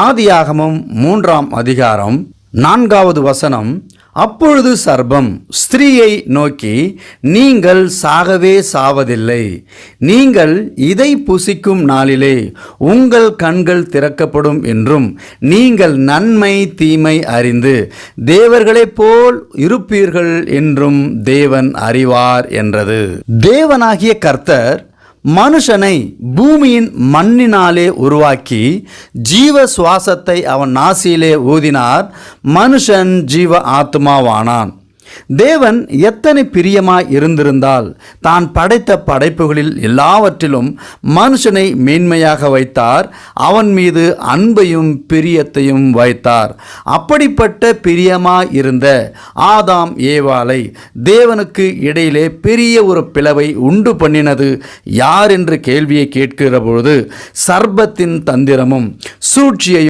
ஆதியாகமம் மூன்றாம் அதிகாரம் நான்காவது வசனம். அப்பொழுது சர்பம் ஸ்திரீயை நோக்கி நீங்கள் சாகவே சாவதில்லை. நீங்கள் இதை புசிக்கும் நாளிலே உங்கள் கண்கள் திறக்கப்படும் என்றும் நீங்கள் நன்மை தீமை அறிந்து தேவர்களைப் போல் இருப்பீர்கள் என்றும் தேவன் அறிவார் என்றது. தேவனாகிய கர்த்தர் மனுஷனை பூமியின் மண்ணினாலே உருவாக்கி ஜீவ சுவாசத்தை அவன் நாசியிலே ஊதினார். மனுஷன் ஜீவ ஆத்மாவானான். தேவன் எத்தனை பிரியமாய் இருந்திருந்தால் தான் படைத்த படைப்புகளில் எல்லாவற்றிலும் மனுஷனை மேன்மையாக வைத்தார். அவன் மீது அன்பையும் பிரியத்தையும் வைத்தார். அப்படிப்பட்ட பிரியமாய் இருந்த ஆதாம் ஏவாளை தேவனுக்கு இடையிலே பெரிய ஒரு பிளவை உண்டு பண்ணினது யார் என்று கேள்வியை கேட்கிற பொழுது சர்பத்தின் தந்திரமும் சூழ்ச்சியையும்